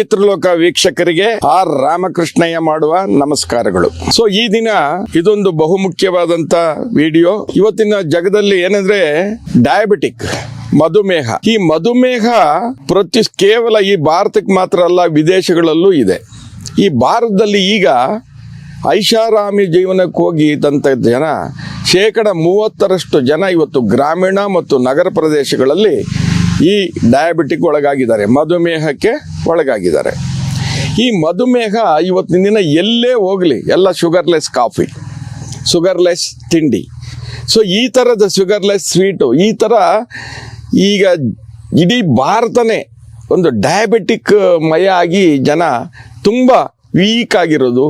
ಚಿತ್ರಲೋಕ ವೀಕ್ಷಕರಿಗೆ ಆರ್ ರಾಮಕೃಷ್ಣಯ್ಯ ಮಾಡುವ ನಮಸ್ಕಾರಗಳು. ಸೊ ಈ ದಿನ ಇದೊಂದು ಬಹುಮುಖ್ಯವಾದಂತ ವಿಡಿಯೋ. ಇವತ್ತಿನ ಜಗದಲ್ಲಿ ಏನಂದ್ರೆ ಡಯಾಬಿಟಿಕ್ ಮಧುಮೇಹ. ಈ ಮಧುಮೇಹ ಪ್ರತಿ ಕೇವಲ ಈ ಭಾರತಕ್ಕೆ ಮಾತ್ರ ಅಲ್ಲ, ವಿದೇಶಗಳಲ್ಲೂ ಇದೆ. ಈ ಭಾರತದಲ್ಲಿ ಈಗ ಐಷಾರಾಮಿ ಜೀವನಕ್ಕೆ ಹೋಗಿ ಇದ್ದಂಥ ಜನ, ಶೇಕಡ ಮೂವತ್ತರಷ್ಟು ಜನ ಇವತ್ತು ಗ್ರಾಮೀಣ ಮತ್ತು ನಗರ ಪ್ರದೇಶಗಳಲ್ಲಿ ಈ ಡಯಾಬಿಟಿಕ್ ಒಳಗಾಗಿದ್ದಾರೆ, ಮಧುಮೇಹಕ್ಕೆ ಒಳಗಾಗಿದ್ದಾರೆ. ಈ ಮಧುಮೇಹ ಇವತ್ತಿನ ದಿನ ಎಲ್ಲೇ ಹೋಗಲಿ, ಎಲ್ಲ ಶುಗರ್ಲೆಸ್ ಕಾಫಿ ಶುಗರ್ಲೆಸ್ ತಿಂಡಿ. ಸೊ ಈ ಥರದ ಶುಗರ್ಲೆಸ್ ಸ್ವೀಟು ಈ ಥರ ಈಗ ಇಡೀ ಭಾರತನೇ ಒಂದು ಡಯಾಬಿಟಿಕ್ ಮಯ ಆಗಿ ಜನ ತುಂಬ ವೀಕ್ ಆಗಿರೋದು.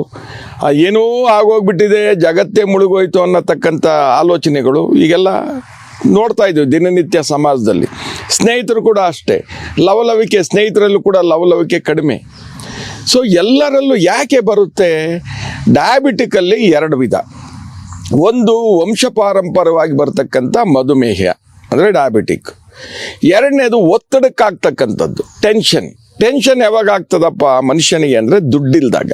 ಏನೋ ಆಗೋಗ್ಬಿಟ್ಟಿದೆ, ಜಗತ್ತೇ ಮುಳುಗೋಯ್ತು ಅನ್ನತಕ್ಕಂಥ ಆಲೋಚನೆಗಳು ಈಗೆಲ್ಲ ನೋಡ್ತಾ ಇದ್ದೀವಿ ದಿನನಿತ್ಯ ಸಮಾಜದಲ್ಲಿ. ಸ್ನೇಹಿತರು ಕೂಡ ಅಷ್ಟೇ. ಲವಲವಿಕೆ ಸ್ನೇಹಿತರಲ್ಲೂ ಕೂಡ ಲವಲವಿಕೆ ಕಡಿಮೆ. ಸೊ ಎಲ್ಲರಲ್ಲೂ ಯಾಕೆ ಬರುತ್ತೆ? ಡಯಾಬಿಟಿಕಲ್ಲಿ ಎರಡು ವಿಧ. ಒಂದು ವಂಶಪಾರಂಪರವಾಗಿ ಬರ್ತಕ್ಕಂಥ ಮಧುಮೇಹ, ಅಂದರೆ ಡಯಾಬಿಟಿಕ್ ಎರಡನೇದು ಒತ್ತಡಕ್ಕಾಗ್ತಕ್ಕಂಥದ್ದು ಟೆನ್ಷನ್ ಟೆನ್ಷನ್ ಯಾವಾಗ ಆಗ್ತದಪ್ಪ ಮನುಷ್ಯನಿಗೆ ಅಂದರೆ ದುಡ್ಡಿಲ್ದಾಗ.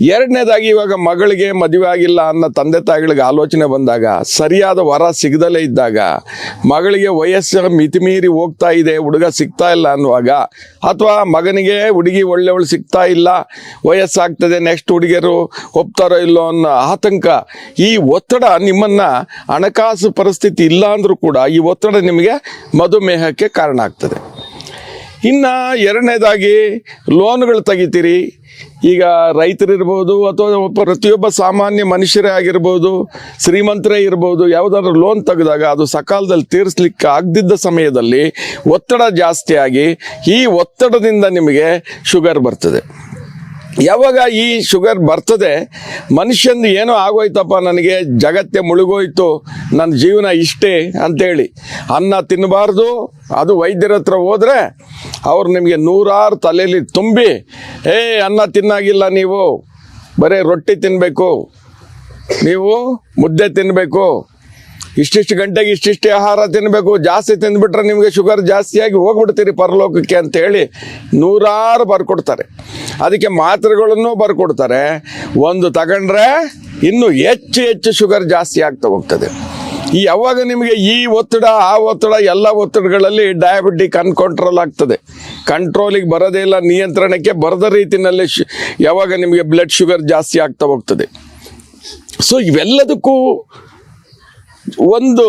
ಎರಡನೇದಾಗಿ ಇವಾಗ ಮಗಳಿಗೆ ಮದುವೆ ಆಗಿಲ್ಲ ಅನ್ನೋ ತಂದೆ ತಾಯಿಗಳಿಗೆ ಆಲೋಚನೆ ಬಂದಾಗ, ಸರಿಯಾದ ವರ ಸಿಗದಲೇ ಇದ್ದಾಗ, ಮಗಳಿಗೆ ವಯಸ್ಸು ಮಿತಿಮೀರಿ ಹೋಗ್ತಾ ಇದೆ, ಹುಡುಗ ಸಿಗ್ತಾ ಇಲ್ಲ ಅನ್ನುವಾಗ, ಅಥವಾ ಮಗನಿಗೆ ಹುಡುಗಿ ಒಳ್ಳೆಯವಳು ಸಿಗ್ತಾ ಇಲ್ಲ, ವಯಸ್ಸಾಗ್ತದೆ ನೆಕ್ಸ್ಟ್ ಹುಡುಗಿಯರು ಒಪ್ತಾರೋ ಇಲ್ಲೋ ಅನ್ನೋ ಆತಂಕ, ಈ ಒತ್ತಡ ನಿಮ್ಮನ್ನು ಹಣಕಾಸು ಪರಿಸ್ಥಿತಿ ಇಲ್ಲ ಅಂದರೂ ಕೂಡ ಈ ಒತ್ತಡ ನಿಮಗೆ ಮಧುಮೇಹಕ್ಕೆ ಕಾರಣ ಆಗ್ತದೆ. ಇನ್ನು ಎರಡನೇದಾಗಿ ಲೋನ್ಗಳು ತೆಗಿತೀರಿ. ಈಗ ರೈತರಿರ್ಬೋದು ಅಥವಾ ಪ್ರತಿಯೊಬ್ಬ ಸಾಮಾನ್ಯ ಮನುಷ್ಯರೇ ಆಗಿರ್ಬೋದು, ಶ್ರೀಮಂತರೇ ಇರ್ಬೋದು, ಯಾವುದಾದ್ರೂ ಲೋನ್ ತೆಗೆದಾಗ ಅದು ಸಕಾಲದಲ್ಲಿ ತೀರಿಸ್ಲಿಕ್ಕೆ ಆಗದಿದ್ದ ಸಮಯದಲ್ಲಿ ಒತ್ತಡ ಜಾಸ್ತಿ ಆಗಿ ಈ ಒತ್ತಡದಿಂದ ನಿಮಗೆ ಶುಗರ್ ಬರ್ತದೆ. ಯಾವಾಗ ಈ ಶುಗರ್ ಬರ್ತದೆ, ಮನುಷ್ಯಂದು ಏನೋ ಆಗೋಯ್ತಪ್ಪ, ನನಗೆ ಜಗತ್ತೇ ಮುಳುಗೋಯ್ತು, ನನ್ನ ಜೀವನ ಇಷ್ಟೇ ಅಂತೇಳಿ. ಅನ್ನ ತಿನ್ನಬಾರ್ದು, ಅದು ವೈದ್ಯರ ಹತ್ರ ಹೋದರೆ ಅವ್ರು ನಿಮಗೆ ನೂರಾರು ತಲೆಯಲ್ಲಿ ತುಂಬಿ, ಏ, ಅನ್ನ ತಿನ್ನಾಗಿಲ್ಲ ನೀವು, ಬರೀ ರೊಟ್ಟಿ ತಿನ್ನಬೇಕು ನೀವು ಮುದ್ದೆ ತಿನ್ನಬೇಕು ಇಷ್ಟಿಷ್ಟು ಗಂಟೆಗೆ ಇಷ್ಟಿಷ್ಟು ಆಹಾರ ತಿನ್ನಬೇಕು ಜಾಸ್ತಿ ತಿಂದ್ಬಿಟ್ರೆ ನಿಮಗೆ ಶುಗರ್ ಜಾಸ್ತಿಯಾಗಿ ಹೋಗ್ಬಿಡ್ತೀರಿ ಪರಲೋಕಕ್ಕೆ ಅಂತ ಹೇಳಿ ನೂರಾರು ಬರ್ಕೊಡ್ತಾರೆ. ಅದಕ್ಕೆ ಮಾತ್ರೆಗಳನ್ನು ಬರ್ಕೊಡ್ತಾರೆ. ಒಂದು ತಗೊಂಡ್ರೆ ಇನ್ನೂ ಹೆಚ್ಚು ಹೆಚ್ಚು ಶುಗರ್ ಜಾಸ್ತಿ ಆಗ್ತಾ ಹೋಗ್ತದೆ. ಈ ಯಾವಾಗ ನಿಮಗೆ ಈ ಒತ್ತಡ, ಆ ಒತ್ತಡ ಎಲ್ಲ ಒತ್ತಡಗಳಲ್ಲಿ ಡಯಾಬಿಟಿಕ್ ಅನ್ಕಂಟ್ರೋಲ್ ಆಗ್ತದೆ. ಕಂಟ್ರೋಲಿಗೆ ಬರೋದೇ ಇಲ್ಲ, ನಿಯಂತ್ರಣಕ್ಕೆ ಬರದ ರೀತಿಯಲ್ಲಿ ಯಾವಾಗ ನಿಮಗೆ ಬ್ಲಡ್ ಶುಗರ್ ಜಾಸ್ತಿ ಆಗ್ತಾ ಹೋಗ್ತದೆ. ಸೊ ಇವೆಲ್ಲದಕ್ಕೂ ಒಂದು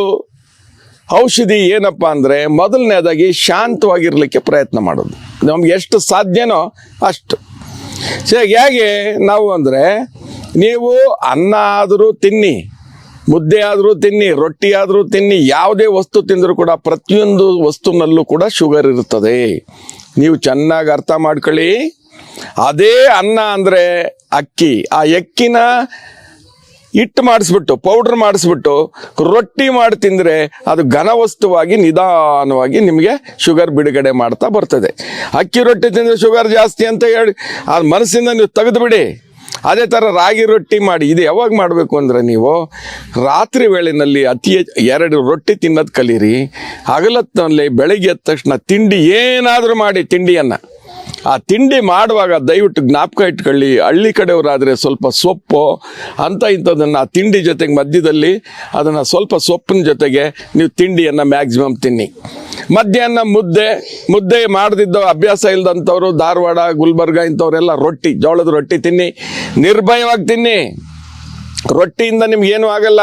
ಔಷಧಿ ಏನಪ್ಪ ಅಂದರೆ ಮೊದಲನೇದಾಗಿ ಶಾಂತವಾಗಿರಲಿಕ್ಕೆ ಪ್ರಯತ್ನ ಮಾಡೋದು. ನಮ್ಗೆ ಎಷ್ಟು ಸಾಧ್ಯನೋ ಅಷ್ಟು. ಹೇಗೆ ನಾವು ಅಂದರೆ ನೀವು ಅನ್ನ ಆದರೂ ತಿನ್ನಿ, ಮುದ್ದೆ ಆದರೂ ತಿನ್ನಿ, ರೊಟ್ಟಿ ಆದರೂ ತಿನ್ನಿ, ಯಾವುದೇ ವಸ್ತು ತಿಂದರೂ ಕೂಡ ಪ್ರತಿಯೊಂದು ವಸ್ತುನಲ್ಲೂ ಕೂಡ ಶುಗರ್ ಇರುತ್ತದೆ. ನೀವು ಚೆನ್ನಾಗಿ ಅರ್ಥ ಮಾಡ್ಕೊಳ್ಳಿ. ಅದೇ ಅನ್ನ ಅಂದರೆ ಅಕ್ಕಿ. ಆ ಅಕ್ಕಿನ ಹಿಟ್ಟು ಮಾಡಿಸ್ಬಿಟ್ಟು ಪೌಡ್ರ್ ಮಾಡಿಸ್ಬಿಟ್ಟು, ರೊಟ್ಟಿ ಮಾಡಿ ತಿಂದರೆ ಅದು ಘನವಸ್ತುವಾಗಿ ನಿಧಾನವಾಗಿ ನಿಮಗೆ ಶುಗರ್ ಬಿಡುಗಡೆ ಮಾಡ್ತಾ ಬರ್ತದೆ. ಅಕ್ಕಿ ರೊಟ್ಟಿ ತಿಂದರೆ ಶುಗರ್ ಜಾಸ್ತಿ ಅಂತ ಹೇಳಿ, ಆ ಮನಸ್ಸಿಂದ ನೀವು ತೆಗೆದುಬಿಡಿ ಅದೇ ಥರ ರಾಗಿ ರೊಟ್ಟಿ ಮಾಡಿ, ಇದು ಯಾವಾಗ ಮಾಡಬೇಕು ಅಂದರೆ ನೀವು ರಾತ್ರಿ ವೇಳೆಯಲ್ಲಿ ಅತಿ ಎರಡು ರೊಟ್ಟಿ ತಿನ್ನೋದು ಕಲೀರಿ, ಹಗಲತ್ತಲ್ಲಿ ಬೆಳಗ್ಗೆ ಎದ್ದ ತಕ್ಷಣ ತಿಂಡಿ ಏನಾದರೂ ಮಾಡಿ ತಿಂಡಿಯನ್ನು. ಆ ತಿಂಡಿ ಮಾಡುವಾಗ ದಯವಿಟ್ಟು ಜ್ಞಾಪಕ ಇಟ್ಕೊಳ್ಳಿ. ಹಳ್ಳಿ ಕಡೆಯವರಾದರೆ ಸ್ವಲ್ಪ ಸೊಪ್ಪು ಅಂತ ಇಂಥದ್ದನ್ನು ಆ ತಿಂಡಿ ಜೊತೆಗೆ ಮಧ್ಯದಲ್ಲಿ ಅದನ್ನು ಸ್ವಲ್ಪ ಸೊಪ್ಪಿನ ಜೊತೆಗೆ ನೀವು ತಿಂಡಿಯನ್ನು ಮ್ಯಾಕ್ಸಿಮಮ್ ತಿನ್ನಿ. ಮಧ್ಯಾಹ್ನ ಮುದ್ದೆ ಮುದ್ದೆ ಮಾಡದಿದ್ದ ಅಭ್ಯಾಸ ಇಲ್ಲದಂಥವ್ರು ಧಾರವಾಡ, ಗುಲ್ಬರ್ಗ ಇಂಥವರೆಲ್ಲ ರೊಟ್ಟಿ, ಜೋಳದ ರೊಟ್ಟಿ ತಿನ್ನಿ. ನಿರ್ಭಯವಾಗಿ ತಿನ್ನಿ. ರೊಟ್ಟಿಯಿಂದ ನಿಮ್ಗೇನು ಆಗಲ್ಲ.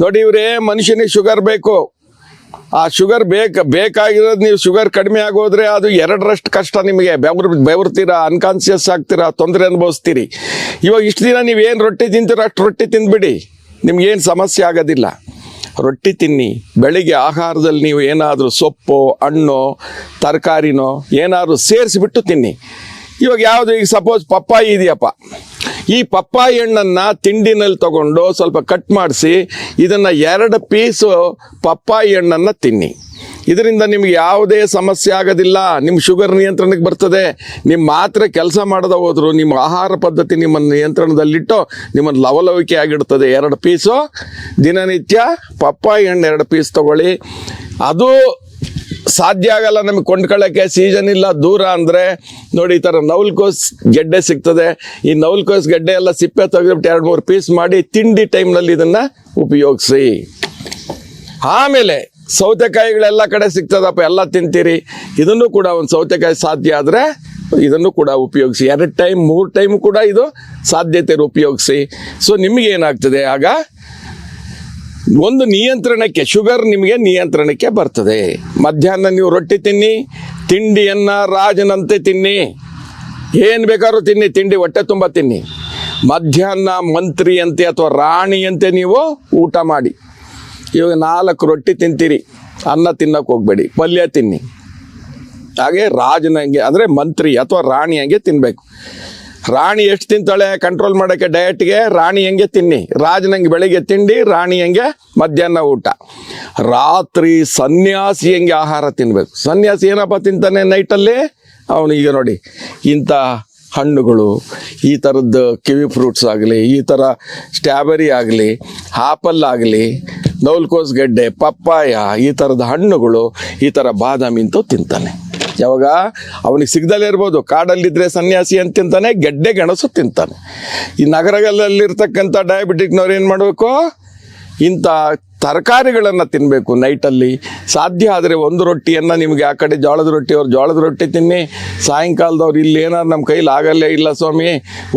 ನೋಡಿ ಇವರೇ ಮನುಷ್ಯನಿಗೆ ಶುಗರ್ ಬೇಕು. ಆ ಶುಗರ್ ಬೇಕ, ಬೇಕಾಗಿರೋದು ನೀವು ಶುಗರ್ ಕಡಿಮೆ ಆಗೋದ್ರೆ ಅದು ಎರಡರಷ್ಟು ಕಷ್ಟ ನಿಮಗೆ. ಬೆವರು, ಬೆವರ್ತೀರಾ ಅನ್ಕಾನ್ಸಿಯಸ್ ಆಗ್ತೀರಾ, ತೊಂದರೆ ಅನುಭವಿಸ್ತೀರಿ. ಇವಾಗ ಇಷ್ಟು ದಿನ ನೀವು ಏನು ರೊಟ್ಟಿ ತಿಂತೀರೋ ಅಷ್ಟು ರೊಟ್ಟಿ ತಿಂದ್ಬಿಡಿ. ನಿಮ್ಗೇನು ಸಮಸ್ಯೆ ಆಗೋದಿಲ್ಲ. ರೊಟ್ಟಿ ತಿನ್ನಿ. ಬೆಳಿಗ್ಗೆ ಆಹಾರದಲ್ಲಿ ನೀವು ಏನಾದರೂ ಸೊಪ್ಪು, ಹಣ್ಣು, ತರಕಾರಿನೋ ಏನಾದರೂ ಸೇರಿಸಿಬಿಟ್ಟು ತಿನ್ನಿ. ಇವಾಗ ಯಾವುದು ಈಗ ಸಪೋಸ್ ಪಪ್ಪಾಯಿ ಇದೆಯಪ್ಪ. ಈ ಪಪ್ಪಾಯಿ ಹಣ್ಣನ್ನು ತಿಂಡಿನಲ್ಲಿ ತಗೊಂಡು ಸ್ವಲ್ಪ ಕಟ್ ಮಾಡಿಸಿ ಇದನ್ನು ಎರಡು ಪೀಸು ಪಪ್ಪಾಯಿ ಹಣ್ಣನ್ನು ತಿನ್ನಿ. ಇದರಿಂದ ನಿಮ್ಗೆ ಯಾವುದೇ ಸಮಸ್ಯೆ ಆಗೋದಿಲ್ಲ ನಿಮ್ಮ ಶುಗರ್ ನಿಯಂತ್ರಣಕ್ಕೆ ಬರ್ತದೆ ನಿಮ್ಮ ಮಾತ್ರೆ ಕೆಲಸ ಮಾಡದ ಹೋದ್ರು ನಿಮ್ಮ ಆಹಾರ ಪದ್ಧತಿ ನಿಮ್ಮನ್ನು ನಿಯಂತ್ರಣದಲ್ಲಿಟ್ಟು ನಿಮ್ಮನ್ನು ಲವಲವಿಕೆ ಆಗಿಡ್ತದೆ. ಎರಡು ಪೀಸು ದಿನನಿತ್ಯ ಪಪ್ಪಾಯಿ ಹಣ್ಣು ಎರಡು ಪೀಸ್ ತಗೊಳ್ಳಿ. ಅದು ಸಾಧ್ಯ ಆಗಲ್ಲ ನಮಗೆ ಕೊಂಡ್ಕೊಳ್ಳೋಕ್ಕೆ ಸೀಸನ್ ಇಲ್ಲ, ದೂರ ಅಂದರೆ ನೋಡಿ ಈ ಥರ ನವಲ್ಕೋಸ್ ಗೆಡ್ಡೆ ಸಿಗ್ತದೆ. ಈ ನವಲ್ಕೋಸ್ ಗೆಡ್ಡೆ ಎಲ್ಲ ಸಿಪ್ಪೆ ತೆಗೆದ್ಬಿಟ್ಟು ಎರಡು ಮೂರು ಪೀಸ್ ಮಾಡಿ ತಿಂಡಿ ಟೈಮ್ನಲ್ಲಿ ಇದನ್ನು ಉಪಯೋಗಿಸಿ. ಆಮೇಲೆ ಸೌತೆಕಾಯಿಗಳೆಲ್ಲ ಕಡೆ ಸಿಗ್ತದಪ್ಪ, ಎಲ್ಲ ತಿಂತೀರಿ. ಇದನ್ನು ಕೂಡ ಒಂದು ಸೌತೆಕಾಯಿ ಸಾಧ್ಯ ಆದರೆ ಇದನ್ನು ಕೂಡ ಉಪಯೋಗಿಸಿ. ಎರಡು ಟೈಮ್ ಮೂರು ಟೈಮ್ ಕೂಡ ಇದು ಸಾಧ್ಯತೆ ಉಪಯೋಗಿಸಿ. ಸೊ ನಿಮಗೇನಾಗ್ತದೆ ಆಗ ಒಂದು ನಿಯಂತ್ರಣಕ್ಕೆ, ಶುಗರ್ ನಿಮಗೆ ನಿಯಂತ್ರಣಕ್ಕೆ ಬರ್ತದೆ. ಮಧ್ಯಾಹ್ನ ನೀವು ರೊಟ್ಟಿ ತಿನ್ನಿ, ತಿಂಡಿಯನ್ನು ರಾಜನಂತೆ ತಿನ್ನಿ. ಏನು ಬೇಕಾದ್ರೂ ತಿನ್ನಿ, ತಿಂಡಿ ಹೊಟ್ಟೆ ತುಂಬ ತಿನ್ನಿ. ಮಧ್ಯಾಹ್ನ ಮಂತ್ರಿಯಂತೆ ಅಥವಾ ರಾಣಿಯಂತೆ ನೀವು ಊಟ ಮಾಡಿ. ಇವಾಗ ನಾಲ್ಕು ರೊಟ್ಟಿ ತಿಂತೀರಿ, ಅನ್ನ ತಿನ್ನಕ್ಕೆ ಹೋಗ್ಬೇಡಿ, ಪಲ್ಯ ತಿನ್ನಿ. ಹಾಗೆ ರಾಜನಂಗೆ ಅಂದರೆ ಮಂತ್ರಿ ಅಥವಾ ರಾಣಿಯಂಗೆ ತಿನ್ನಬೇಕು ರಾಣಿ ಎಷ್ಟು ತಿಂತಾಳೆ ಕಂಟ್ರೋಲ್ ಮಾಡೋಕ್ಕೆ ಡಯಟ್ಗೆ ರಾಣಿ ಹೆಂಗೆ ತಿನ್ನಿ? ರಾಜನಂಗೆ ಬೆಳಿಗ್ಗೆ ತಿಂಡಿ, ರಾಣಿ ಹೆಂಗೆ ಮಧ್ಯಾಹ್ನ ಊಟ. ರಾತ್ರಿ ಸನ್ಯಾಸಿ ಹೆಂಗೆ ಆಹಾರ ತಿನ್ನಬೇಕು ಸನ್ಯಾಸಿ ಏನಪ್ಪ ತಿಂತಾನೆ ನೈಟಲ್ಲಿ ಅವನು ಈಗ ನೋಡಿ, ಇಂಥ ಹಣ್ಣುಗಳು, ಈ ಥರದ್ದು ಕಿವಿ ಫ್ರೂಟ್ಸ್ ಆಗಲಿ, ಈ ಥರ ಸ್ಟ್ರಾಬೆರಿ ಆಗಲಿ ಆಪಲ್ ಆಗಲಿ ನೌಲ್ಕೋಸ್ ಗೆಡ್ಡೆ, ಪಪ್ಪಾಯ, ಈ ಥರದ ಹಣ್ಣುಗಳು, ಈ ಥರ ಬಾದಾಮಿ ಅಂತೂ ತಿಂತಾನೆ. ಯಾವಾಗ? ಅವನಿಗೆ ಸಿಗ್ದಲ್ಲೇ ಇರ್ಬೋದು. ಕಾಡಲ್ಲಿದ್ದರೆ ಸನ್ಯಾಸಿ ಅಂತ ತಿಂತಾನೆ ಗೆಡ್ಡೆ ಗೆಣಸು ತಿಂತಾನೆ. ಈ ನಗರಗಳಲ್ಲಿರ್ತಕ್ಕಂಥ ಡಯಾಬಿಟಿಕ್ನವ್ರು ಏನು ಮಾಡಬೇಕು? ಇಂಥ ತರಕಾರಿಗಳನ್ನು ತಿನ್ನಬೇಕು ನೈಟಲ್ಲಿ. ಸಾಧ್ಯ ಆದರೆ ಒಂದು ರೊಟ್ಟಿಯನ್ನು ನಿಮಗೆ ಆ ಕಡೆ ಜೋಳದ ರೊಟ್ಟಿ, ಅವ್ರು ಜೋಳದ ರೊಟ್ಟಿ ತಿನ್ನಿ. ಸಾಯಂಕಾಲದವ್ರು ಇಲ್ಲಿ ಏನಾದ್ರು ನಮ್ಮ ಕೈಲಿ ಆಗಲ್ಲೇ ಇಲ್ಲ ಸ್ವಾಮಿ.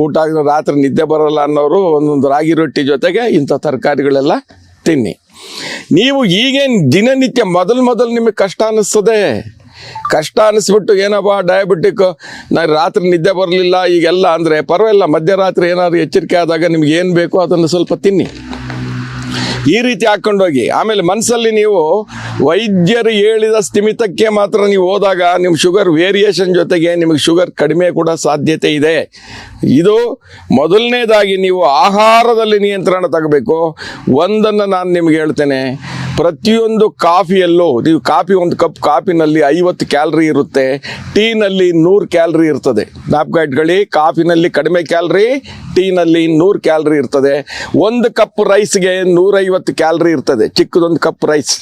ಊಟ ಆಗಿದ್ರೆ ರಾತ್ರಿ ನಿದ್ದೆ ಬರೋಲ್ಲ ಅನ್ನೋರು ಒಂದೊಂದು ರಾಗಿ ರೊಟ್ಟಿ ಜೊತೆಗೆ ಇಂಥ ತರಕಾರಿಗಳೆಲ್ಲ ತಿನ್ನಿ. ನೀವು ಈಗೇನು ದಿನನಿತ್ಯ ಮೊದಲು ಮೊದಲು ನಿಮಗೆ ಕಷ್ಟ ಅನ್ನಿಸ್ತದೆ ಕಷ್ಟ ಅನಿಸ್ಬಿಟ್ಟು ಏನಪ್ಪ ಡಯಾಬಿಟಿಕ್ ನಾನು ರಾತ್ರಿ ನಿದ್ದೆ ಬರಲಿಲ್ಲ, ಈಗೆಲ್ಲ ಅಂದರೆ ಪರವಾಗಿಲ್ಲ, ಮಧ್ಯರಾತ್ರಿ ಏನಾದರೂ ಎಚ್ಚರಿಕೆ ಆದಾಗ ನಿಮ್ಗೆ ಏನು ಬೇಕೋ ಅದನ್ನು ಸ್ವಲ್ಪ ತಿನ್ನಿ. ಈ ರೀತಿ ಹಾಕ್ಕೊಂಡೋಗಿ, ಆಮೇಲೆ ಮನಸ್ಸಲ್ಲಿ ನೀವು ವೈದ್ಯರು ಹೇಳಿದ ಸ್ಥಿಮಿತಕ್ಕೆ ಮಾತ್ರ ನೀವು ಹೋದಾಗ ನಿಮ್ಮ ಶುಗರ್ ವೇರಿಯೇಷನ್ ಜೊತೆಗೆ ನಿಮಗೆ ಶುಗರ್ ಕಡಿಮೆ ಕೂಡ ಸಾಧ್ಯತೆ ಇದೆ. ಇದು ಮೊದಲನೇದಾಗಿ ನೀವು ಆಹಾರದಲ್ಲಿ ನಿಯಂತ್ರಣ ತಗಬೇಕು. ಒಂದನ್ನು ನಾನು ನಿಮ್ಗೆ ಹೇಳ್ತೇನೆ ಪ್ರತಿಯೊಂದು ಕಾಫಿಯಲ್ಲೂ, ನೀವು ಕಾಫಿ ಒಂದು ಕಪ್ ಕಾಫಿನಲ್ಲಿ ಐವತ್ತು ಕ್ಯಾಲ್ರಿ ಇರುತ್ತೆ, ಟೀನಲ್ಲಿ ನೂರು ಕ್ಯಾಲ್ರಿ ಇರ್ತದೆ. ಇಟ್ಕೊಳ್ಳಿ, ಕಾಫಿನಲ್ಲಿ ಕಡಿಮೆ ಕ್ಯಾಲ್ರಿ, ಟೀನಲ್ಲಿ ನೂರು ಕ್ಯಾಲ್ರಿ ಇರ್ತದೆ. ಒಂದು ಕಪ್ ರೈಸ್ಗೆ ನೂರೈವತ್ತು ಕ್ಯಾಲ್ರಿ ಇರ್ತದೆ, ಚಿಕ್ಕದೊಂದು ಕಪ್ ರೈಸ್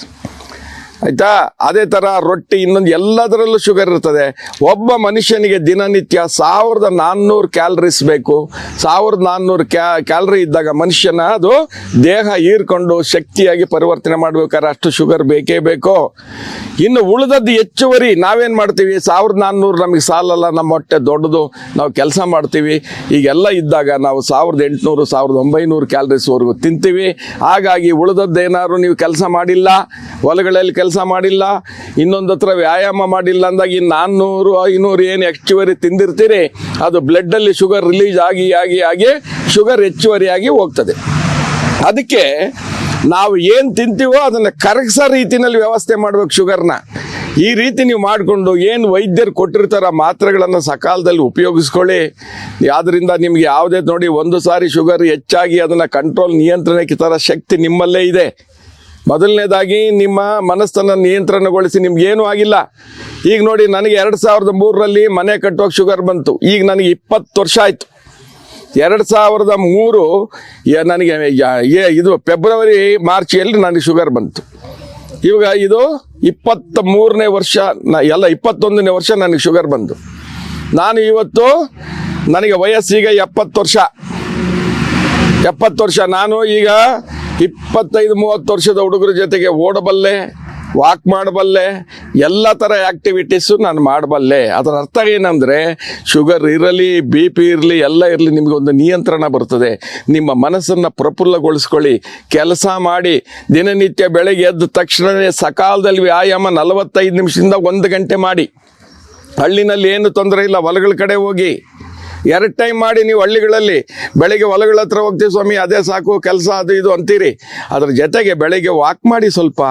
ಆಯ್ತಾ? ಅದೇ ಥರ ರೊಟ್ಟಿ ಇನ್ನೊಂದು ಎಲ್ಲದರಲ್ಲೂ ಶುಗರ್ ಇರ್ತದೆ. ಒಬ್ಬ ಮನುಷ್ಯನಿಗೆ ದಿನನಿತ್ಯ ಸಾವಿರದ ನಾನ್ನೂರು ಕ್ಯಾಲರೀಸ್ ಬೇಕು. ಸಾವಿರದ ನಾನ್ನೂರು ಕ್ಯಾ ಕ್ಯಾಲರಿ ಇದ್ದಾಗ ಮನುಷ್ಯನ ಅದು ದೇಹ ಹೀರ್ಕೊಂಡು ಶಕ್ತಿಯಾಗಿ ಪರಿವರ್ತನೆ ಮಾಡ್ಬೇಕಾದ್ರೆ ಅಷ್ಟು ಶುಗರ್ ಬೇಕೇ ಬೇಕು. ಇನ್ನು ಉಳಿದದ್ದು ಹೆಚ್ಚುವರಿ ನಾವೇನು ಮಾಡ್ತೀವಿ? ಸಾವಿರದ ನಾನ್ನೂರು ನಮಗೆ ಸಾಲಲ್ಲ, ನಮ್ಮ ಹೊಟ್ಟೆ ದೊಡ್ಡದು, ನಾವು ಕೆಲಸ ಮಾಡ್ತೀವಿ. ಈಗೆಲ್ಲ ಇದ್ದಾಗ ನಾವು ಸಾವಿರದ ಎಂಟುನೂರು, ಸಾವಿರದ ಒಂಬೈನೂರು ಕ್ಯಾಲರೀಸ್ವರೆಗೂ ತಿಂತೀವಿ. ಹಾಗಾಗಿ ಉಳಿದದ್ದು ಏನಾದ್ರು ನೀವು ಕೆಲಸ ಮಾಡಿಲ್ಲ, ಹೊಲಗಳಲ್ಲಿ ಕೆಲಸ ಮಾಡಿಲ್ಲ, ಇನ್ನೊಂದು ಹತ್ರ ವ್ಯಾಯಾಮ ಮಾಡಿಲ್ಲ ಅಂದಾಗ ಈ ನಾನ್ನೂರು, ಐನೂರು ಏನು ಹೆಚ್ಚುವರಿ ತಿಂದಿರ್ತೀರಿ, ಅದು ಬ್ಲಡ್ಡಲ್ಲಿ ಶುಗರ್ ರಿಲೀಸ್ ಆಗಿ ಆಗಿ ಆಗಿ ಶುಗರ್ ಹೆಚ್ಚುವರಿಯಾಗಿ ಹೋಗ್ತದೆ. ಅದಕ್ಕೆ ನಾವು ಏನು ತಿಂತೀವೋ ಅದನ್ನು ಕರಗಿಸೋ ರೀತಿಯಲ್ಲಿ ವ್ಯವಸ್ಥೆ ಮಾಡ್ಬೇಕು ಶುಗರ್ನ ಈ ರೀತಿ ನೀವು ಮಾಡಿಕೊಂಡು ಏನು ವೈದ್ಯರು ಕೊಟ್ಟಿರ್ತಾರ ಮಾತ್ರೆಗಳನ್ನು ಸಕಾಲದಲ್ಲಿ ಉಪಯೋಗಿಸ್ಕೊಳ್ಳಿ. ಆದ್ದರಿಂದ ನಿಮ್ಗೆ ಯಾವುದೇ ನೋಡಿ ಒಂದು ಸಾರಿ ಶುಗರ್ ಹೆಚ್ಚಾಗಿ ಅದನ್ನು ಕಂಟ್ರೋಲ್ ನಿಯಂತ್ರಣಕ್ಕೆ ಥರ ಶಕ್ತಿ ನಿಮ್ಮಲ್ಲೇ ಇದೆ. ಮೊದಲನೇದಾಗಿ ನಿಮ್ಮ ಮನಸ್ಸನ್ನು ನಿಯಂತ್ರಣಗೊಳಿಸಿ ನಿಮ್ಗೇನೂ ಆಗಿಲ್ಲ. ಈಗ ನೋಡಿ, ನನಗೆ ಎರಡು ಸಾವಿರದ ಮೂರರಲ್ಲಿ ಮನೆ ಕಟ್ಟುವಾಗ ಶುಗರ್ ಬಂತು. ಈಗ ನನಗೆ ಇಪ್ಪತ್ತು ವರ್ಷ ಆಯಿತು. ಎರಡು ಸಾವಿರದ ಮೂರು ನನಗೆ ಇದು ಫೆಬ್ರವರಿ ಮಾರ್ಚಲ್ಲಿ ನನಗೆ ಶುಗರ್ ಬಂತು. ಇವಾಗ ಇದು ಇಪ್ಪತ್ತ ಮೂರನೇ ವರ್ಷ, ನ- ಎಲ್ಲ ಇಪ್ಪತ್ತೊಂದನೇ ವರ್ಷ ನನಗೆ ಶುಗರ್ ಬಂತು ನಾನು ಇವತ್ತು ನನಗೆ ವಯಸ್ಸೀಗ ಎಪ್ಪತ್ತು ವರ್ಷ. ಎಪ್ಪತ್ತು ವರ್ಷ. ನಾನು ಈಗ ಇಪ್ಪತ್ತೈದು, ಮೂವತ್ತು ವರ್ಷದ ಹುಡುಗರ ಜೊತೆಗೆ ಓಡಬಲ್ಲೆ ವಾಕ್ ಮಾಡಬಲ್ಲೆ, ಎಲ್ಲ ಥರ ಆ್ಯಕ್ಟಿವಿಟೀಸು ನಾನು ಮಾಡಬಲ್ಲೆ. ಅದರ ಅರ್ಥ ಏನಂದರೆ ಶುಗರ್ ಇರಲಿ ಬಿ ಪಿ ಇರಲಿ, ಎಲ್ಲ ಇರಲಿ, ನಿಮಗೆ ಒಂದು ನಿಯಂತ್ರಣ ಬರ್ತದೆ. ನಿಮ್ಮ ಮನಸ್ಸನ್ನು ಪ್ರಫುಲ್ಲಗೊಳಿಸ್ಕೊಳ್ಳಿ. ಕೆಲಸ ಮಾಡಿ, ದಿನನಿತ್ಯ ಬೆಳಗ್ಗೆ ಎದ್ದ ತಕ್ಷಣವೇ ಸಕಾಲದಲ್ಲಿ ವ್ಯಾಯಾಮ ನಲವತ್ತೈದು ನಿಮಿಷದಿಂದ ಒಂದು ಗಂಟೆ ಮಾಡಿ. ಹಳ್ಳಿನಲ್ಲಿ ಏನು ತೊಂದರೆ ಇಲ್ಲ, ಹೊಲಗಳ ಕಡೆ ಹೋಗಿ. ಎರಡು ಟೈಮ್ ಮಾಡಿ ನೀವು ಹಳ್ಳಿಗಳಲ್ಲಿ ಬೆಳಿಗ್ಗೆ ಹೊಲಗಳ ಹತ್ರ ಹೋಗ್ತೀವಿ ಸ್ವಾಮಿ, ಅದೇ ಸಾಕು, ಕೆಲಸ ಅದು ಇದು ಅಂತೀರಿ. ಅದ್ರ ಜೊತೆಗೆ ಬೆಳಿಗ್ಗೆ ವಾಕ್ ಮಾಡಿ ಸ್ವಲ್ಪ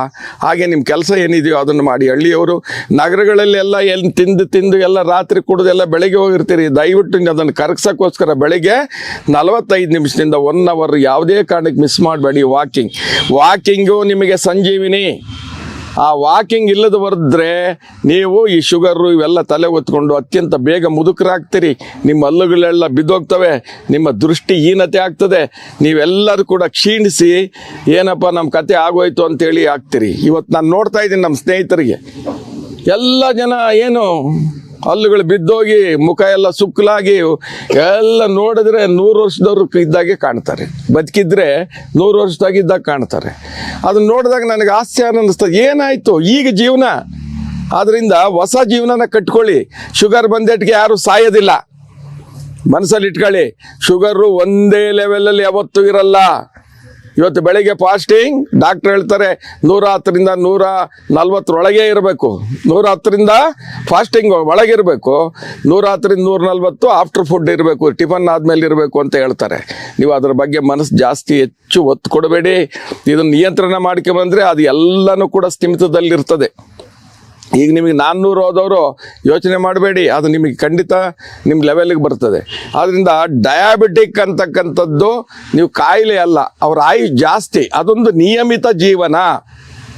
ಹಾಗೆ ನಿಮ್ಮ ಕೆಲಸ ಏನಿದೆಯೋ ಅದನ್ನು ಮಾಡಿ. ಹಳ್ಳಿಯವರು ನಗರಗಳಲ್ಲಿ ಎಲ್ಲ ಎಲ್ಲಿ ತಿಂದು ತಿಂದು ಎಲ್ಲ ರಾತ್ರಿ ಕುಡಿದು ಎಲ್ಲ ಬೆಳಗ್ಗೆ ಹೋಗಿರ್ತೀರಿ. ದಯವಿಟ್ಟು ಅದನ್ನು ಕರಗ್ಸೋಕ್ಕೋಸ್ಕರ ಬೆಳಿಗ್ಗೆ ನಲವತ್ತೈದು ನಿಮಿಷದಿಂದ ಒನ್ ಅವರ್ ಯಾವುದೇ ಕಾರಣಕ್ಕೆ ಮಿಸ್ ಮಾಡಬೇಡಿ ವಾಕಿಂಗ್ ವಾಕಿಂಗು ನಿಮಗೆ ಸಂಜೀವಿನಿ. ಆ ವಾಕಿಂಗ್ ಇಲ್ಲದ ಬರೆದ್ರೆ ನೀವು ಈ ಶುಗರು ಇವೆಲ್ಲ ತಲೆ ಒತ್ಕೊಂಡು ಅತ್ಯಂತ ಬೇಗ ಮುದುಕರಾಗ್ತೀರಿ. ನಿಮ್ಮ ಹಲ್ಲುಗಳೆಲ್ಲ ಬಿದ್ದೋಗ್ತವೆ, ನಿಮ್ಮ ದೃಷ್ಟಿ ಹೀನತೆ ಆಗ್ತದೆ. ನೀವೆಲ್ಲರೂ ಕೂಡ ಕ್ಷೀಣಿಸಿ ಏನಪ್ಪ ನಮ್ಮ ಕತೆ ಆಗೋಯ್ತು ಅಂತೇಳಿ ಆಗ್ತೀರಿ. ಇವತ್ತು ನಾನು ನೋಡ್ತಾ ಇದ್ದೀನಿ ನಮ್ಮ ಸ್ನೇಹಿತರಿಗೆ. ಎಲ್ಲ ಜನ ಏನು ಹಲ್ಲುಗಳು ಬಿದ್ದೋಗಿ ಮುಖ ಎಲ್ಲ ಸುಕ್ಕಲಾಗಿ ಎಲ್ಲ ನೋಡಿದ್ರೆ ನೂರು ವರ್ಷದವ್ರು ಇದ್ದಾಗೆ ಕಾಣ್ತಾರೆ. ಬದುಕಿದ್ರೆ ನೂರು ವರ್ಷದಾಗಿದ್ದಾಗ ಕಾಣ್ತಾರೆ. ಅದನ್ನ ನೋಡಿದಾಗ ನನಗೆ ಆಶ್ಚರ್ಯ ಅನ್ನಿಸ್ತದೆ ಏನಾಯ್ತು? ಈಗ ಜೀವನ? ಆದ್ದರಿಂದ ಹೊಸ ಜೀವನನ ಕಟ್ಕೊಳ್ಳಿ. ಶುಗರ್ ಬಂದೆಟ್ಗೆ ಯಾರು ಸಾಯೋದಿಲ್ಲ. ಮನಸ್ಸಲ್ಲಿ ಇಟ್ಕೊಳ್ಳಿ. ಶುಗರು ಒಂದೇ ಲೆವೆಲಲ್ಲಿ ಯಾವತ್ತೂ ಇರಲ್ಲ. ಇವತ್ತು ಬೆಳಿಗ್ಗೆ ಫಾಸ್ಟಿಂಗ್. ಡಾಕ್ಟರ್ ಹೇಳ್ತಾರೆ ನೂರ ಹತ್ತರಿಂದ ನೂರ ನಲ್ವತ್ತರೊಳಗೆ ಇರಬೇಕು. ನೂರ ಹತ್ತರಿಂದ ಫಾಸ್ಟಿಂಗ್ ಒಳಗಿರಬೇಕು ನೂರ ಹತ್ತರಿಂದ ನೂರ ನಲ್ವತ್ತು ಆಫ್ಟರ್ ಫುಡ್ ಇರಬೇಕು. ಟಿಫನ್ ಆದಮೇಲೆ ಇರಬೇಕು ಅಂತ ಹೇಳ್ತಾರೆ. ನೀವು ಅದ್ರ ಬಗ್ಗೆ ಮನಸ್ಸು ಜಾಸ್ತಿ ಹೆಚ್ಚು ಒತ್ತು ಕೊಡಬೇಡಿ ಇದನ್ನು ನಿಯಂತ್ರಣ ಮಾಡ್ಕೊಂಡ್ರೆ ಅದು ಎಲ್ಲನೂ ಕೂಡ ಸ್ಥಿಮಿತದಲ್ಲಿರ್ತದೆ. ಈಗ ನಿಮಗೆ ನಾನ್ನೂರು ಹೋದವರು ಯೋಚನೆ ಮಾಡಬೇಡಿ. ಅದು ನಿಮಗೆ ಖಂಡಿತ ನಿಮ್ಮ ಲೆವೆಲ್ಗೆ ಬರ್ತದೆ. ಆದ್ದರಿಂದ ಡಯಾಬಿಟಿಕ್ ಅಂತಕ್ಕಂಥದ್ದು ನೀವು ಕಾಯಿಲೆ ಅಲ್ಲ, ಅವ್ರ ಆಯು ಜಾಸ್ತಿ. ಅದೊಂದು ನಿಯಮಿತ ಜೀವನ.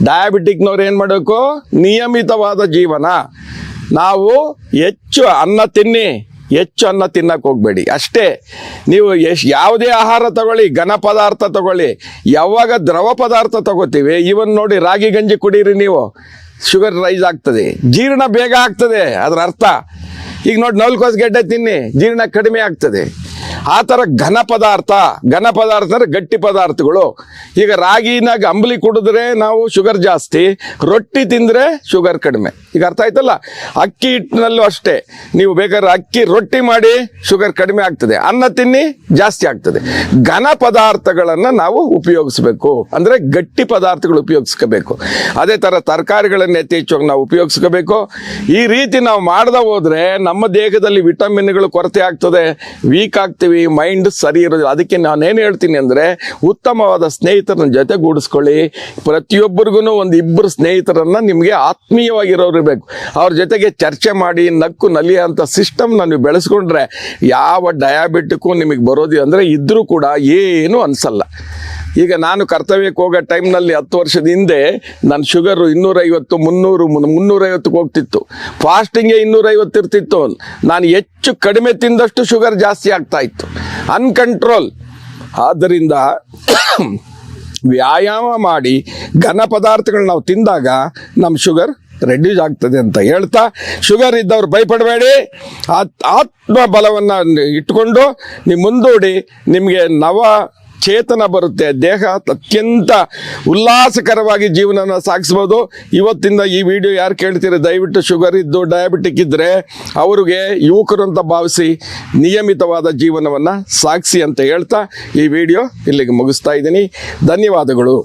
ಡಯಾಬಿಟಿಕ್ನವ್ರು ಏನು ಮಾಡಬೇಕು? ನಿಯಮಿತವಾದ ಜೀವನ. ನಾವು ಹೆಚ್ಚು ಅನ್ನ ತಿನ್ನಿ, ಹೆಚ್ಚು ಅನ್ನ ತಿನ್ನಕ್ಕೆ ಹೋಗಬೇಡಿ. ಅಷ್ಟೇ, ನೀವು ಎಷ್ಟು ಯಾವುದೇ ಆಹಾರ ತಗೊಳ್ಳಿ, ಘನ ಪದಾರ್ಥ ತಗೊಳ್ಳಿ, ಯಾವಾಗ ದ್ರವ ಪದಾರ್ಥ ತಗೋತೀವಿ, ಇವನ್ ನೋಡಿ ರಾಗಿ ಗಂಜಿ ಕುಡೀರಿ ನೀವು. ಶುಗರ್ ರೈಸ್ ಆಗ್ತದೆ, ಜೀರ್ಣ ಬೇಗ ಆಗ್ತದೆ, ಅದರ ಅರ್ಥ. ಈಗ ನೋಡಿ ನಲ್ಕೋಸ್ ಗೆಡ್ಡೆ ತಿನ್ನಿ, ಜೀರ್ಣ ಕಡಿಮೆ ಆಗ್ತದೆ. ಆ ಥರ ಘನ ಪದಾರ್ಥ ಘನ ಪದಾರ್ಥ ಅಂದರೆ ಗಟ್ಟಿ ಪದಾರ್ಥಗಳು. ಈಗ ರಾಗಿನಾಗ ಅಂಬಲಿ ಕುಡಿದ್ರೆ ನಾವು ಶುಗರ್ ಜಾಸ್ತಿ, ರೊಟ್ಟಿ ತಿಂದರೆ ಶುಗರ್ ಕಡಿಮೆ. ಈಗ ಅರ್ಥ ಆಯ್ತಲ್ಲ? ಅಕ್ಕಿ ಹಿಟ್ಟಿನಲ್ಲೂ ಅಷ್ಟೇ. ನೀವು ಬೇಕಾದ್ರೆ ಅಕ್ಕಿ ರೊಟ್ಟಿ ಮಾಡಿ ಶುಗರ್ ಕಡಿಮೆ ಆಗ್ತದೆ. ಅನ್ನ ತಿನ್ನಿ ಜಾಸ್ತಿ ಆಗ್ತದೆ. ಘನ ಪದಾರ್ಥಗಳನ್ನು ನಾವು ಉಪಯೋಗಿಸ್ಬೇಕು. ಅಂದರೆ ಗಟ್ಟಿ ಪದಾರ್ಥಗಳು ಉಪಯೋಗಿಸ್ಕೋಬೇಕು. ಅದೇ ಥರ ತರಕಾರಿಗಳನ್ನು ಯಥೇಚ್ಛವಾಗಿ ನಾವು ಉಪಯೋಗಿಸ್ಕೋಬೇಕು. ಈ ರೀತಿ ನಾವು ಮಾಡ್ದ ಹೋದ್ರೆ ನಮ್ಮ ದೇಹದಲ್ಲಿ ವಿಟಮಿನ್ಗಳು ಕೊರತೆ ಆಗ್ತದೆ ವೀಕ್ ಆಗ್ತೀವಿ. ಮೈಂಡ್ ಸರಿ ಇರೋದಿಲ್ಲ. ಅದಕ್ಕೆ ನಾನೇನು ಹೇಳ್ತೀನಿ ಅಂದರೆ, ಉತ್ತಮವಾದ ಸ್ನೇಹಿತರನ್ನ ಜೊತೆಗೂಡಿಸ್ಕೊಳ್ಳಿ. ಪ್ರತಿಯೊಬ್ಬರಿಗೂ ಒಂದು ಇಬ್ಬರು ಸ್ನೇಹಿತರನ್ನು ನಿಮಗೆ ಆತ್ಮೀಯವಾಗಿರೋರು ಇರಬೇಕು ಅವ್ರ ಜೊತೆಗೆ ಚರ್ಚೆ ಮಾಡಿ, ನಕ್ಕು ನಲಿಯೋಂಥ ಸಿಸ್ಟಮ್ನ ನೀವು ಬೆಳೆಸ್ಕೊಂಡ್ರೆ, ಯಾವ ಡಯಾಬಿಟಿಕ್ಕು ನಿಮಗೆ ಬರೋದಿಲ್ಲ ಅಂದರೆ ಇದ್ದರೂ ಕೂಡ ಏನು ಅನಿಸಲ್ಲ. ಈಗ ನಾನು ಕರ್ತವ್ಯಕ್ಕೆ ಹೋಗೋ ಟೈಮ್ನಲ್ಲಿ ಹತ್ತು ವರ್ಷದ ಹಿಂದೆ ನನ್ನ ಶುಗರು ಇನ್ನೂರೈವತ್ತು, ಮುನ್ನೂರು ಮುನ್- ಮುನ್ನೂರೈವತ್ತಕ್ಕೆ ಹೋಗ್ತಿತ್ತು. ಫಾಸ್ಟಿಂಗೇ ಇನ್ನೂರೈವತ್ತು ಇರ್ತಿತ್ತು. ನಾನು ಹೆಚ್ಚು ಕಡಿಮೆ ತಿಂದಷ್ಟು ಶುಗರ್ ಜಾಸ್ತಿ ಆಗ್ತಾ ಇತ್ತು. ಅನ್ಕಂಟ್ರೋಲ್. ಆದ್ದರಿಂದ ವ್ಯಾಯಾಮ ಮಾಡಿ ಘನ ಪದಾರ್ಥಗಳು ನಾವು ತಿಂದಾಗ ನಮ್ಮ ಶುಗರ್ ರೆಡ್ಯೂಸ್ ಆಗ್ತದೆ ಅಂತ ಹೇಳ್ತಾ, ಶುಗರ್ ಇದ್ದವ್ರು ಭಯಪಡಬೇಡಿ. ಆತ್- ಆತ್ಮ ಬಲವನ್ನು ಇಟ್ಕೊಂಡು ನೀವು ಮುಂದೂಡಿ, ನಿಮಗೆ ನವ ಚೇತನ ಬರುತ್ತೆ. ದೇಹ ಅತ್ಯಂತ ಉಲ್ಲಾಸಕರವಾಗಿ ಜೀವನನ ಸಾಗಿಸ್ಬೋದು ಇವತ್ತಿಂದ ಈ ವಿಡಿಯೋ ಯಾರು ಕೇಳ್ತೀರಿ? ದಯವಿಟ್ಟು ಶುಗರ್ ಇದ್ದು ಡಯಾಬಿಟಿಕ್ ಇದ್ದರೆ ಅವರಿಗೆ ಯುವಕರು ಅಂತ ಭಾವಿಸಿ ನಿಯಮಿತವಾದ ಜೀವನವನ್ನು ಸಾಗಿಸಿ ಅಂತ ಹೇಳ್ತಾ ಈ ವಿಡಿಯೋ ಇಲ್ಲಿಗೆ ಮುಗಿಸ್ತಾ ಇದ್ದೀನಿ. ಧನ್ಯವಾದಗಳು.